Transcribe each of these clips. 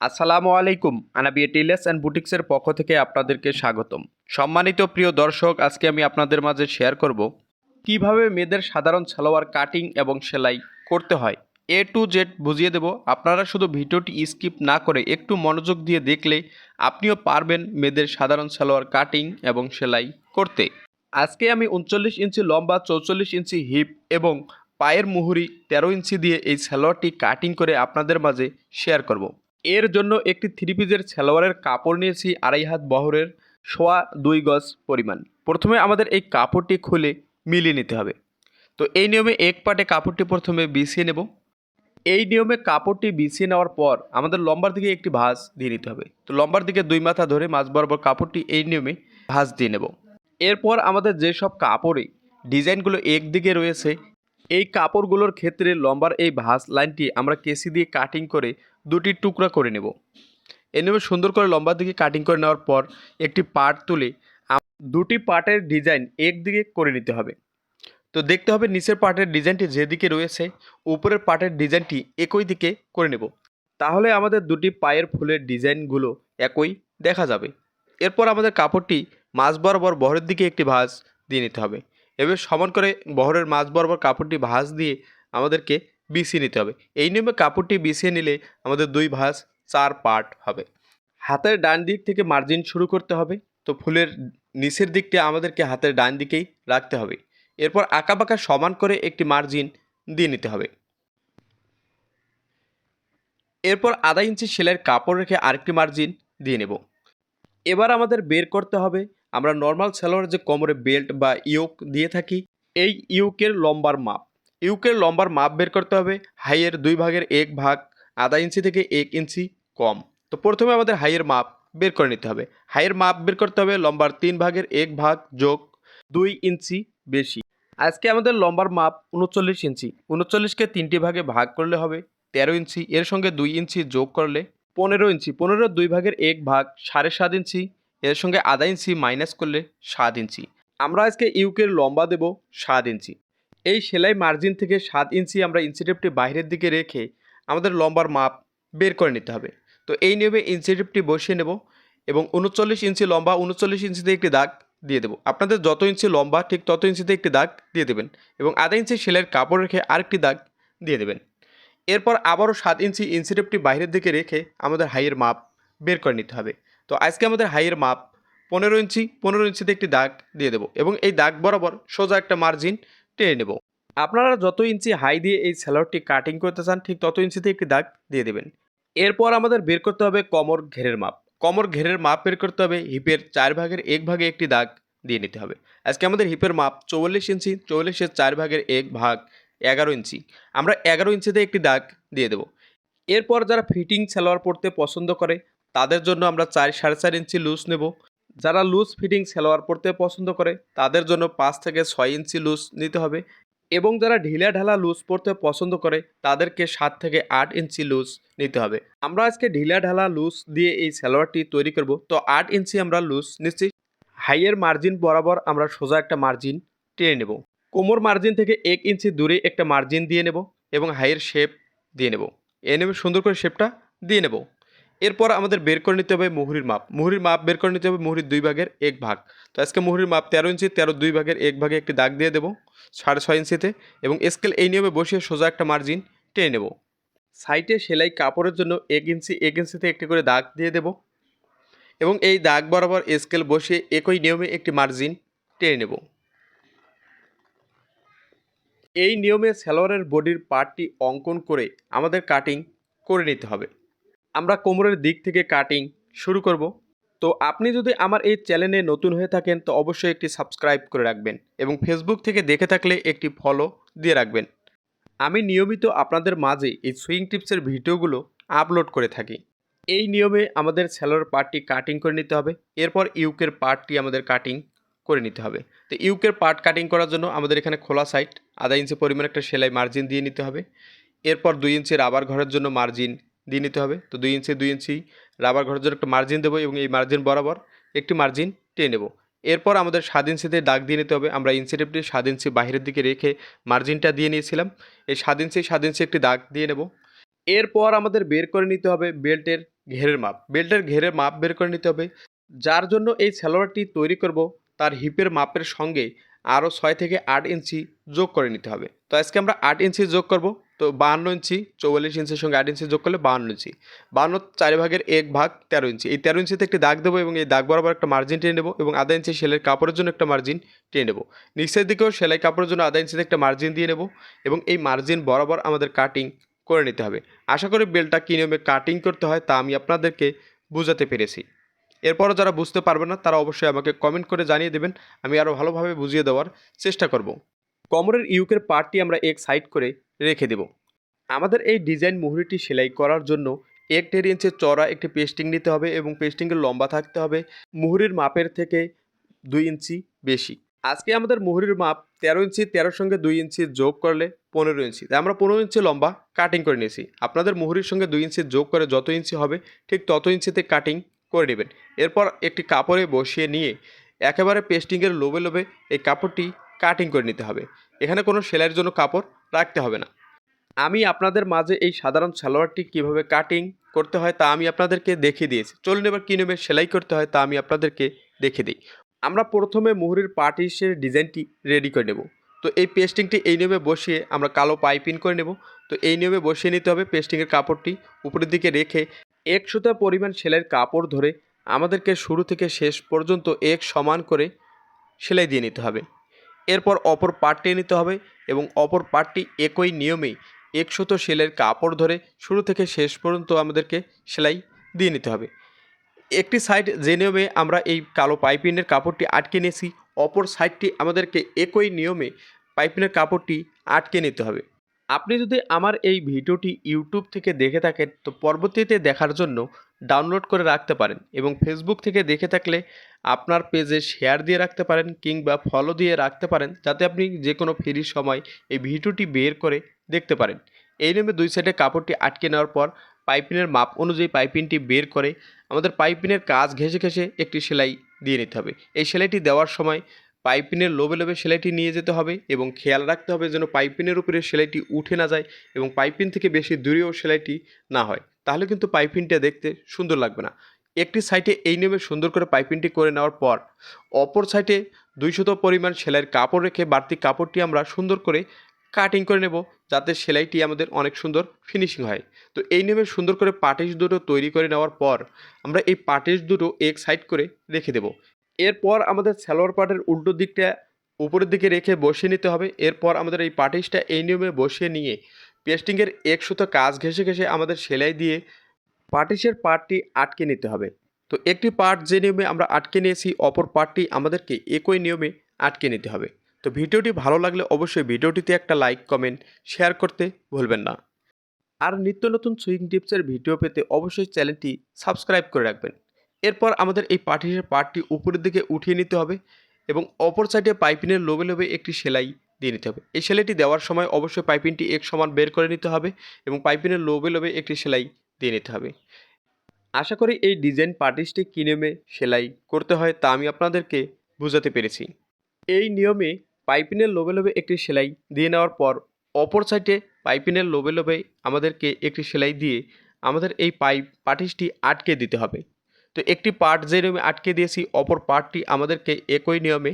আসসালামু আলাইকুম। Anabia tailors and বুটিক্সের পক্ষ থেকে আপনাদেরকে স্বাগতম। সম্মানিত প্রিয় দর্শক, আজকে আমি আপনাদের মাঝে শেয়ার করব কীভাবে মেয়েদের সাধারণ সালোয়ার কাটিং এবং সেলাই করতে হয়। এ টু জেড বুঝিয়ে দেব। আপনারা শুধু ভিডিওটি স্কিপ না করে একটু মনোযোগ দিয়ে দেখলে আপনিও পারবেন মেয়েদের সাধারণ সালোয়ার কাটিং এবং সেলাই করতে। আজকে আমি উনচল্লিশ ইঞ্চি লম্বা, চৌচল্লিশ ইঞ্চি হিপ এবং পায়ের মুহুরি তেরো ইঞ্চি দিয়ে এই সালোয়ারটি কাটিং করে আপনাদের মাঝে শেয়ার করব। এর জন্য একটি থ্রি পিসের সালোয়ারের কাপড় নিয়েছি আড়াই হাত বহরের, সোয়া দুই গজ পরিমাণ। প্রথমে আমাদের এই কাপড়টি খুলে মিলিয়ে নিতে হবে। তো এই নিয়মে এক পাটে কাপড়টি প্রথমে বিছিয়ে নেব। এই নিয়মে কাপড়টি বিছিয়ে নেওয়ার পর আমাদের লম্বার দিকে একটি ভাঁজ দিয়ে নিতে হবে। তো লম্বার দিকে দুই মাথা ধরে মাঝ বরাবর কাপড়টি এই নিয়মে ভাঁজ দিয়ে নেব। এরপর আমাদের যেসব কাপড়ে ডিজাইনগুলো একদিকে রয়েছে, এই কাপড়গুলোর ক্ষেত্রে লম্বার এই ভাঁজ লাইনটি আমরা কেসি দিয়ে কাটিং করে দুটি টুকরা করে নেব। এ নিয়মে সুন্দর করে লম্বা দিকে কাটিং করে নেওয়ার পর একটি পার্ট তুলে দুটি পার্টের ডিজাইন একদিকে করে নিতে হবে। তো দেখতে হবে নিচের পার্টের ডিজাইনটি যেদিকে রয়েছে, উপরের পার্টের ডিজাইনটি একই দিকে করে নেব। তাহলে আমাদের দুটি পায়ের ফুলের ডিজাইনগুলো একই দেখা যাবে। এরপর আমাদের কাপড়টি মাঝ বরাবর বহরের দিকে একটি ভাঁজ দিয়ে নিতে হবে। এবার সমান করে বহরের মাঝ বরাবর কাপড়টি ভাঁজ দিয়ে আমাদেরকে বিছিয়ে নিতে হবে। এই নিয়মে কাপড়টি বিছিয়ে নিলে আমাদের দুই ভাঁজ চার পার্ট হবে। হাতের ডান দিক থেকে মার্জিন শুরু করতে হবে। তো ফুলের নিচের দিকটা আমাদেরকে হাতের ডান দিকেই রাখতে হবে। এরপর আঁকাবাঁকা সমান করে একটি মার্জিন দিয়ে নিতে হবে। এরপর আধা ইঞ্চি সেলাইয়ের কাপড় রেখে আরেকটি মার্জিন দিয়ে নেব। এবার আমাদের বের করতে হবে। আমরা নর্মাল সালোয়ার যে কোমরে বেল্ট বা ইয়োক দিয়ে থাকি, এই ইউকের লম্বার মাপ। ইউকের লম্বার মাপ বের করতে হবে। হাইয়ের দুই ভাগের এক ভাগ আধা ইঞ্চি থেকে এক ইঞ্চি কম। তো প্রথমে আমাদের হাইয়ের মাপ বের করে নিতে হবে। হাইয়ের মাপ বের করতে হবে লম্বার তিন ভাগের এক ভাগ যোগ দুই ইঞ্চি বেশি। আজকে আমাদের লম্বার মাপ উনচল্লিশ ইঞ্চি। উনচল্লিশকে তিনটি ভাগে ভাগ করলে হবে তেরো ইঞ্চি। এর সঙ্গে দুই ইঞ্চি যোগ করলে পনেরো ইঞ্চি। পনেরো দুই ভাগের এক ভাগ সাড়ে সাত ইঞ্চি। এর সঙ্গে আধা ইঞ্চি মাইনাস করলে সাত ইঞ্চি। আমরা আজকে ইউকের লম্বা দেব সাত ইঞ্চি। এই সেলাই মার্জিন থেকে সাত ইঞ্চি আমরা ইঞ্চিটেপটি বাইরের দিকে রেখে আমাদের লম্বার মাপ বের করে নিতে হবে। তো এই নিয়মে ইঞ্চিটেপটি বসিয়ে নেব এবং উনচল্লিশ ইঞ্চি লম্বা, উনচল্লিশ ইঞ্চিতে একটি দাগ দিয়ে দেবো। আপনাদের যত ইঞ্চি লম্বা, ঠিক তত ইঞ্চিতে একটি দাগ দিয়ে দেবেন এবং আধা ইঞ্চি সেলাইয়ের কাপড় রেখে আরেকটি দাগ দিয়ে দেবেন। এরপর আবারও সাত ইঞ্চি ইঞ্চিটেপটি বাইরের দিকে রেখে আমাদের হাইয়ের মাপ বের করে নিতে হবে। তো আজকে আমাদের হাইয়ের মাপ পনেরো ইঞ্চি, পনেরো ইঞ্চিতে একটি দাগ দিয়ে দেবো এবং এই দাগ বরাবর সোজা একটা মার্জিন টেনে নেব। আপনারা যত ইঞ্চি হাই দিয়ে এই স্যালোয়ারটি কাটিং করতে চান, ঠিক তত ইঞ্চিতে একটি দাগ দিয়ে দেবেন। এরপর আমাদের বের করতে হবে কমর ঘেরের মাপ। কমর ঘেরের মাপ বের করতে হবে হিপের চার ভাগের এক ভাগে একটি দাগ দিয়ে নিতে হবে। আজকে আমাদের হিপের মাপ চৌল্লিশ ইঞ্চি চৌল্লিশের চার ভাগের এক ভাগ এগারো ইঞ্চি। আমরা এগারো ইঞ্চিতে একটি দাগ দিয়ে দেবো। এরপর যারা ফিটিং সালোয়ার পরতে পছন্দ করে, তাদের জন্য আমরা চার, সাড়ে চার ইঞ্চি লুজ নেব। যারা লুজ ফিটিং সালোয়ার পরতে পছন্দ করে, তাদের জন্য পাঁচ থেকে ছয় ইঞ্চি লুজ নিতে হবে এবং যারা ঢিলা ঢালা লুজ পরতে পছন্দ করে, তাদেরকে সাত থেকে আট ইঞ্চি লুজ নিতে হবে। আমরা আজকে ঢিলা ঢালা লুজ দিয়ে এই সালোয়ারটি তৈরি করব। তো আট ইঞ্চি আমরা লুজ নিচ্ছি। হাইয়ের মার্জিন বরাবর আমরা সোজা একটা মার্জিন টেনে নেব। কোমর মার্জিন থেকে এক ইঞ্চি দূরে একটা মার্জিন দিয়ে নেব এবং হাইয়ের শেপ দিয়ে নেব। এ নেবে সুন্দর করে শেপটা দিয়ে নেব। এরপর আমাদের বের করে নিতে হবে মুহুরির মাপ। মুহুরির মাপ বের করে নিতে হবে মুহুরির দুই ভাগের এক ভাগ। তো আজকে মুহুরির মাপ তেরো ইঞ্চি, তেরো দুই ভাগের এক ভাগে একটি দাগ দিয়ে দেবো, সাড়ে ছয় ইঞ্চিতে, এবং স্কেল এই নিয়মে বসিয়ে সোজা একটা মার্জিন টেনে নেব। সাইডে সেলাই কাপড়ের জন্য এক ইঞ্চি, এক ইঞ্চিতে একটি করে দাগ দিয়ে দেব, এবং এই দাগ বরাবর স্কেল বসিয়ে একই নিয়মে একটি মার্জিন টেনে নেব। এই নিয়মে সালোয়ারের বডির পার্টটি অঙ্কন করে আমাদের কাটিং করে নিতে হবে। আমরা কোমরের দিক থেকে কাটিং শুরু করব। তো আপনি যদি আমার এই চ্যানেলে নতুন হয়ে থাকেন, তো অবশ্যই একটি সাবস্ক্রাইব করে রাখবেন এবং ফেসবুক থেকে দেখে থাকলে একটি ফলো দিয়ে রাখবেন। আমি নিয়মিত আপনাদের মাঝে এই সুইং টিপসের ভিডিওগুলো আপলোড করে থাকি। এই নিয়মে আমাদের স্যালোর পার্টটি কাটিং করে নিতে হবে, এরপর ইউকের পার্টটি আমাদের কাটিং করে নিতে হবে। তো ইউকের পার্ট কাটিং করার জন্য আমাদের এখানে খোলা সাইড আধা ইঞ্চি পরিমাণ একটা সেলাই মার্জিন দিয়ে নিতে হবে। এরপর দুই ইঞ্চি রাবার ঘরের জন্য মার্জিন দিয়ে নিতে হবে। তো দুই ইঞ্চি দুই ইঞ্চি রাবার ঘরের জন্য একটা মার্জিন দেবো এবং এই মার্জিন বরাবর একটি মার্জিন টেনে নেব। এরপর আমাদের সাত ইঞ্চিতে দাগ দিয়ে নিতে হবে। আমরা ইঞ্চি টেপটি সাত ইঞ্চি বাইরের দিকে রেখে মার্জিনটা দিয়ে নিয়েছিলাম। এই সাত ইঞ্চি সাত ইঞ্চি একটি দাগ দিয়ে নেব। এরপর আমাদের বের করে নিতে হবে বেল্টের ঘেরের মাপ। বেল্টের ঘেরের মাপ বের করে নিতে হবে। যার জন্য এই সালোয়ারটি তৈরি করব, তার হিপের মাপের সঙ্গে আরও ছয় থেকে আট ইঞ্চি যোগ করে নিতে হবে। তো আজকে আমরা আট ইঞ্চি যোগ করব। তো বাহান্ন ইঞ্চি চৌয়াল্লিশ ইঞ্চির সঙ্গে আট ইঞ্চি যোগ করলে বাহান্ন ইঞ্চি। বাহান্ন চার ভাগের এক ভাগ তেরো ইঞ্চি। এই তেরো ইঞ্চিতে একটি দাগ দেবো এবং এই দাগ বরাবর একটা মার্জিন টেনে নেব এবং আধা ইঞ্চি সেলের কাপড়ের জন্য একটা মার্জিন টেনে নেব। নিচের দিকেও সেলাই কাপড়ের জন্য আধা ইঞ্চিতে একটা মার্জিন দিয়ে নেব এবং এই মার্জিন বরাবর আমাদের কাটিং করে নিতে হবে। আশা করি বেলটা কী নিয়মে কাটিং করতে হয় তা আমি আপনাদেরকে বোঝাতে পেরেছি। এরপরও যারা বুঝতে পারবে না, তারা অবশ্যই আমাকে কমেন্ট করে জানিয়ে দেবেন। আমি আরও ভালোভাবে বুঝিয়ে দেওয়ার চেষ্টা করব। কমরের ইউকের পার্টটি আমরা এক সাইড করে রেখে দেব। আমাদের এই ডিজাইন মুহুরিটি সেলাই করার জন্য এক দেড় ইঞ্চের চড়া একটি পেস্টিং নিতে হবে এবং পেস্টিংয়ের লম্বা থাকতে হবে। মুহুরির মাপের থেকে দুই ইঞ্চি বেশি। আজকে আমাদের মুহুরির মাপ তেরো ইঞ্চি, তেরোর সঙ্গে দুই ইঞ্চি যোগ করলে পনেরো ইঞ্চি। তাই আমরা পনেরো ইঞ্চি লম্বা কাটিং করে নিয়েছি। আপনাদের মুহুরির সঙ্গে দুই ইঞ্চি যোগ করে যত ইঞ্চি হবে, ঠিক তত ইঞ্চিতে কাটিং করে নেবেন। এরপর একটি কাপড়ে বসিয়ে নিয়ে একেবারে পেস্টিংয়ের লোবে লোবে এই কাপড়টি কাটিং করে নিতে হবে। এখানে কোনো সেলাইয়ের জন্য কাপড় রাখতে হবে না। আমি আপনাদের মাঝে এই সাধারণ সালোয়ারটি কীভাবে কাটিং করতে হয় তা আমি আপনাদেরকে দেখিয়ে দিয়েছি। চলুন এবার কী নেবে সেলাই করতে হয় তা আমি আপনাদেরকে দেখে দিই। আমরা প্রথমে মুহুরির পার্টিসের ডিজাইনটি রেডি করে নেব। তো এই পেস্টিংটি এই নিয়মে বসিয়ে আমরা কালো পাইপিং করে নেব। তো এই নিয়মে বসিয়ে নিতে হবে পেস্টিংয়ের কাপড়টি উপরের দিকে রেখে এক সুতা পরিমাণ সেলাইয়ের কাপড় ধরে আমাদেরকে শুরু থেকে শেষ পর্যন্ত এক সমান করে সেলাই দিয়ে নিতে হবে। এরপর অপর পার্টটি নিতে হবে এবং অপর পার্টটি একই নিয়মেই একশত সেলাইয়ের কাপড় ধরে শুরু থেকে শেষ পর্যন্ত আমাদেরকে সেলাই দিয়ে নিতে হবে। একটি সাইড যে নিয়মে আমরা এই কালো পাইপিনের কাপড়টি আটকে নিয়েছি, অপর সাইডটি আমাদেরকে একই নিয়মে পাইপিনের কাপড়টি আটকে নিতে হবে। আপনি যদি আমার এই ভিডিওটি ইউটিউব থেকে দেখে থাকেন, তো পরবর্তীতে দেখার জন্য ডাউনলোড করে রাখতে পারেন এবং ফেসবুক থেকে দেখে থাকলে আপনার পেজে শেয়ার দিয়ে রাখতে পারেন কিংবা ফলো দিয়ে রাখতে পারেন, যাতে আপনি যে কোনো ফ্রি সময় এই ভিডিওটি বের করে দেখতে পারেন। এই নিয়মে দুই সাইডে কাপড়টি আটকে নেওয়ার পর পাইপিনের মাপ অনুযায়ী পাইপিনটি বের করে আমাদের পাইপিনের কাজ ঘেঁষে ঘেঁষে একটি সেলাই দিয়ে নিতে হবে। এই সেলাইটি দেওয়ার সময় পাইপিনের লোবে লোবে সেলাইটি নিয়ে যেতে হবে এবং খেয়াল রাখতে হবে যেন পাইপিনের উপরে সেলাইটি উঠে না যায় এবং পাইপিন থেকে বেশি দূরেও সেলাইটি না হয়। তাহলে কিন্তু পাইপিনটা দেখতে সুন্দর লাগবে না। একটি সাইডে এই নিয়মে সুন্দর করে পাইপিনটি করে নেওয়ার পর, অপর সাইডে দুইশত পরিমাণ সেলাইয়ের কাপড় রেখে বাড়তি কাপড়টি আমরা সুন্দর করে কাটিং করে নেব যাতে সেলাইটি আমাদের অনেক সুন্দর ফিনিশিং হয়। তো এই নিয়মে সুন্দর করে পাটিশ দুটো তৈরি করে নেওয়ার পর আমরা এই পাটিশ দুটো এক সাইড করে রেখে দেব। এরপর আমাদের সালোয়ার পাটের উল্টো দিকটা উপরের দিকে রেখে বসিয়ে নিতে হবে। এরপর আমাদের এই পাটিশটা এই নিয়মে বসিয়ে নিয়ে পেস্টিংয়ের এক সুতো কাজ ঘেঁষে ঘেঁষে আমাদের সেলাই দিয়ে পার্টিসের পার্টটি আটকে নিতে হবে। তো একটি পার্ট যে নিয়মে আমরা আটকে নিয়েছি, অপর পার্টটি আমাদেরকে একই নিয়মে আটকে নিতে হবে। তো ভিডিওটি ভালো লাগলে অবশ্যই ভিডিওটিতে একটা লাইক, কমেন্ট, শেয়ার করতে ভুলবেন না। আর নিত্য নতুন সুইং টিপসের ভিডিও পেতে অবশ্যই চ্যানেলটি সাবস্ক্রাইব করে রাখবেন। এরপর আমাদের এই পার্টিসের পার্টটি উপরের দিকে উঠিয়ে নিতে হবে এবং অপর সাইডে পাইপিনের লোবে লোবে একটি সেলাই দিয়ে নিতে হবে। এই সেলাইটি দেওয়ার সময় অবশ্যই পাইপিনটি এক সমান বের করে নিতে হবে এবং পাইপিনের লোবে লোবে একটি সেলাই দিয়ে নিতে হবে। আশা করি এই ডিজাইন পার্টিসটি কী নিয়মে সেলাই করতে হয় তা আমি আপনাদেরকে বোঝাতে পেরেছি। এই নিয়মে পাইপিনের লোবে লোবে একটি সেলাই দিয়ে নেওয়ার পর অপর সাইডে পাইপিনের লোবে লোবে আমাদেরকে একটি সেলাই দিয়ে আমাদের এই পাইপ পার্টিসটি আটকে দিতে হবে। তো একটি পার্ট যে নিয়মে আটকে দিয়েছি, অপর পার্টটি আমাদেরকে একই নিয়মে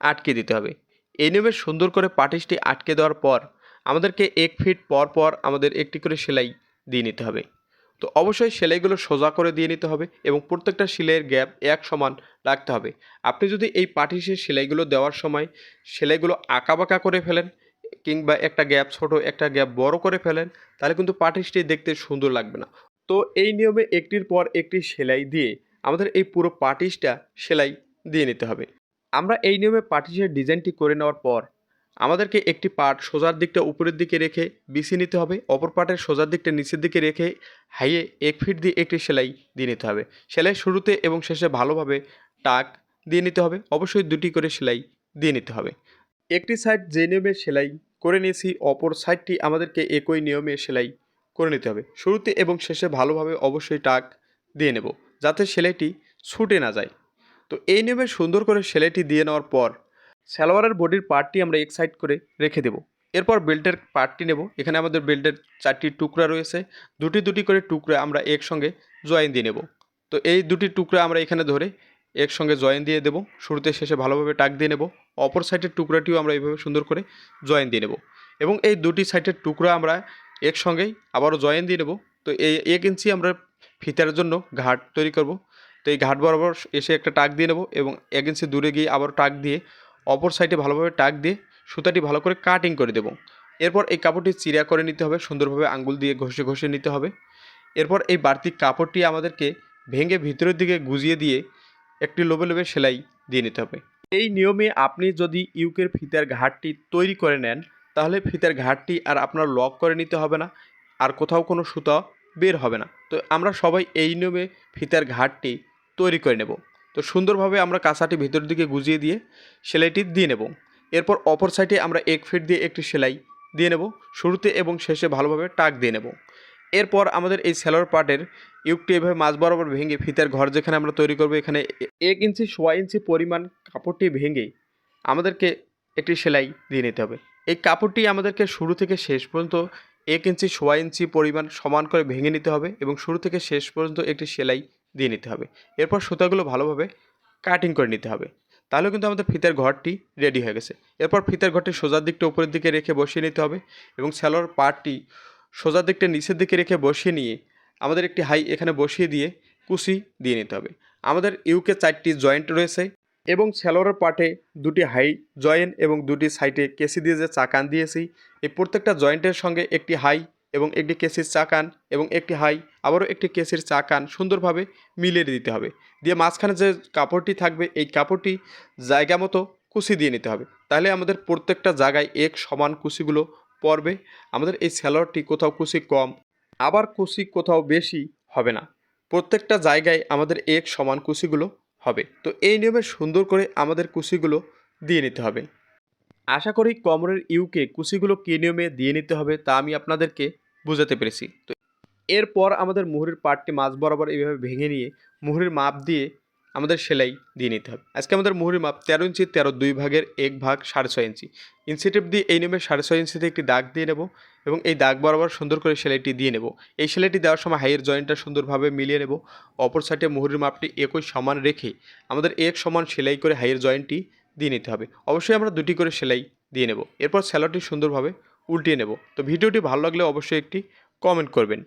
আটকে দিতে হবে। এই নিয়মে সুন্দর করে পার্টিসটি আটকে দেওয়ার পর আমাদেরকে এক ফিট পর পর আমাদের একটি করে সেলাই দিয়ে নিতে হবে। তো অবশ্যই সেলাইগুলো সোজা করে দিয়ে নিতে হবে এবং প্রত্যেকটা সেলাইয়ের গ্যাপ এক সমান রাখতে হবে। আপনি যদি এই পাটিসের সেলাইগুলো দেওয়ার সময় সেলাইগুলো আঁকাবাঁকা করে ফেলেন কিংবা একটা গ্যাপ ছোট, একটা গ্যাপ বড় করে ফেলেন, তাহলে কিন্তু পাটিসটি দেখতে সুন্দর লাগবে না। তো এই নিয়মে একটির পর একটি সেলাই দিয়ে আমাদের এই পুরো পাটিসটা সেলাই দিয়ে নিতে হবে। আমরা এই নিয়মে পাটিসের ডিজাইনটি করে নেওয়ার পর, আমাদেরকে একটি পার্ট সোজার দিকটা উপরের দিকে রেখে বিছিয়ে নিতে হবে, অপর পার্টের সোজার দিকটা নিচের দিকে রেখে হাইয়ে এক ফিট দিয়ে একটি সেলাই দিয়ে নিতে হবে। সেলাই শুরুতে এবং শেষে ভালোভাবে টাক দিয়ে নিতে হবে, অবশ্যই দুটি করে সেলাই দিয়ে নিতে হবে। একটি সাইড যে নিয়মে সেলাই করে নিয়েছি, অপর সাইডটি আমাদেরকে একই নিয়মে সেলাই করে নিতে হবে। শুরুতে এবং শেষে ভালোভাবে অবশ্যই টাক দিয়ে নেব, যাতে সেলাইটি ছুটে না যায়। তো এই নিয়মে সুন্দর করে সেলাইটি দিয়ে নেওয়ার পর সালোয়ারের বডির পার্টটি আমরা এক সাইড করে রেখে দেব। এরপর বেল্টের পার্টটি নেব। এখানে আমাদের বেল্টের চারটি টুকরা রয়েছে। দুটি দুটি করে টুকরা আমরা একসঙ্গে জয়েন দিয়ে নেব। তো এই দুটি টুকরা আমরা এখানে ধরে একসঙ্গে জয়েন দিয়ে দেব। শুরুতে শেষে ভালোভাবে টাক দিয়ে নেব। অপর সাইডের টুকরাটিও আমরা এইভাবে সুন্দর করে জয়েন দিয়ে নেব। এবং এই দুটি সাইডের টুকরা আমরা একসঙ্গেই আবারও জয়েন দিয়ে নেব। তো এই এক ইঞ্চি আমরা ফিতার জন্য ঘাট তৈরি করব। তো এই ঘাট বরাবর এসে একটা টাক দিয়ে নেব এবং ইঞ্চি দূরে গিয়ে আবার টাক দিয়ে অপর সাইডে ভালোভাবে টাক দিয়ে সুতাটি ভালো করে কাটিং করে দেব। এরপর এই কাপড়টি চিরা করে নিতে হবে, সুন্দরভাবে আঙ্গুল দিয়ে ঘষে ঘষে নিতে হবে। এরপর এই বাড়তি কাপড়টি আমাদেরকে ভেঙে ভিতরের দিকে গুজিয়ে দিয়ে একটি লোবে লোবে সেলাই দিয়ে নিতে হবে। এই নিয়মে আপনি যদি ইউকের ফিতার ঘাটটি তৈরি করে নেন, তাহলে ফিতার ঘাটটি আর আপনার লক করে নিতে হবে না, আর কোথাও কোনো সুতা বের হবে না। তো আমরা সবাই এই নিয়মে ফিতার ঘাটটি তৈরি করে নেব। তো সুন্দরভাবে আমরা কাঁচাটি ভিতরের দিকে গুজিয়ে দিয়ে সেলাইটি দিয়ে নেব। এরপর অপর সাইডে আমরা এক ফিট দিয়ে একটি সেলাই দিয়ে নেব। শুরুতে এবং শেষে ভালোভাবে টাক দিয়ে নেব। এরপর আমাদের এই সেলোর পার্টের ইউকটি এভাবে মাছ বরাবর ভেঙে ফিতার ঘর যেখানে আমরা তৈরি করব এখানে এক ইঞ্চি, সোয়া ইঞ্চি পরিমাণ কাপড়টি ভেঙে আমাদেরকে একটি সেলাই দিয়ে নিতে হবে। এই কাপড়টি আমাদেরকে শুরু থেকে শেষ পর্যন্ত এক ইঞ্চি, সোয়া ইঞ্চি পরিমাণ সমান করে ভেঙে নিতে হবে এবং শুরু থেকে শেষ পর্যন্ত একটি সেলাই দিয়ে নিতে হবে। এরপর সুতাগুলো ভালোভাবে কাটিং করে নিতে হবে। তাহলে কিন্তু আমাদের ফিতার ঘরটি রেডি হয়ে গেছে। এরপর ফিতার ঘরটি সোজার দিকটা উপরের দিকে রেখে বসিয়ে নিতে হবে এবং স্যালোর পাটটি সোজার দিকটা নিচের দিকে রেখে বসিয়ে নিয়ে আমাদের একটি হাই এখানে বসিয়ে দিয়ে কুচি দিয়ে নিতে হবে। আমাদের ইউকে চারটি জয়েন্ট রয়েছে এবং স্যালোয়ারের পাটে দুটি হাই জয়েন্ট এবং দুটি সাইডে কেসি দিয়ে যে চাকান দিয়েছি, এই প্রত্যেকটা জয়েন্টের সঙ্গে একটি হাই এবং একটি কেসির চাকান এবং একটি হাই, আবারও একটি কেসির চাকান সুন্দরভাবে মিলিয়ে দিতে হবে। দিয়ে মাঝখানে যে কাপড়টি থাকবে, এই কাপড়টি জায়গা মতো কুচি দিয়ে নিতে হবে। তাহলে আমাদের প্রত্যেকটা জায়গায় এক সমান কুচিগুলো পড়বে। আমাদের এই স্যালোয়ারটি কোথাও কুচি কম, আবার কুচি কোথাও বেশি হবে না। প্রত্যেকটা জায়গায় আমাদের এক সমান কুচিগুলো হবে। তো এই নিয়মে সুন্দর করে আমাদের কুচিগুলো দিয়ে নিতে হবে। আশা করি কমরের ইউকে কুচিগুলো কী নিয়মে দিয়ে নিতে হবে তা আমি আপনাদেরকে বোঝাতে পেরেছি। তো এরপর আমাদের মুহুরির পার্টটি মাছ বরাবর এইভাবে ভেঙে নিয়ে মুহুরির মাপ দিয়ে আমাদের সেলাই দিয়ে নিতে হবে। আজকে আমাদের মুহুরির মাপ তেরো ইঞ্চি, তেরো দুই ভাগের এক ভাগ সাড়ে ছয় ইঞ্চি। ইঞ্চিটেপ দিয়ে এই নিয়মে সাড়ে ছয় ইঞ্চিতে একটি দাগ দিয়ে নেব এবং এই দাগ বরাবর সুন্দর করে সেলাইটি দিয়ে নেব। এই সেলাইটি দেওয়ার সময় হাইয়ের জয়েন্টটা সুন্দরভাবে মিলিয়ে নেব। অপর সাইডে মুহুরির মাপটি একই সমান রেখে আমাদের এক সমান সেলাই করে হাইয়ের জয়েন্টটি দিয়ে নিতে হবে। অবশ্যই আমরা দুটি করে সেলাই দিয়ে নেব। এরপর স্যালোটি সুন্দরভাবে উল্টিয়ে নেব। তো ভিডিওটি ভালো লাগলে অবশ্যই একটি কমেন্ট করবেন।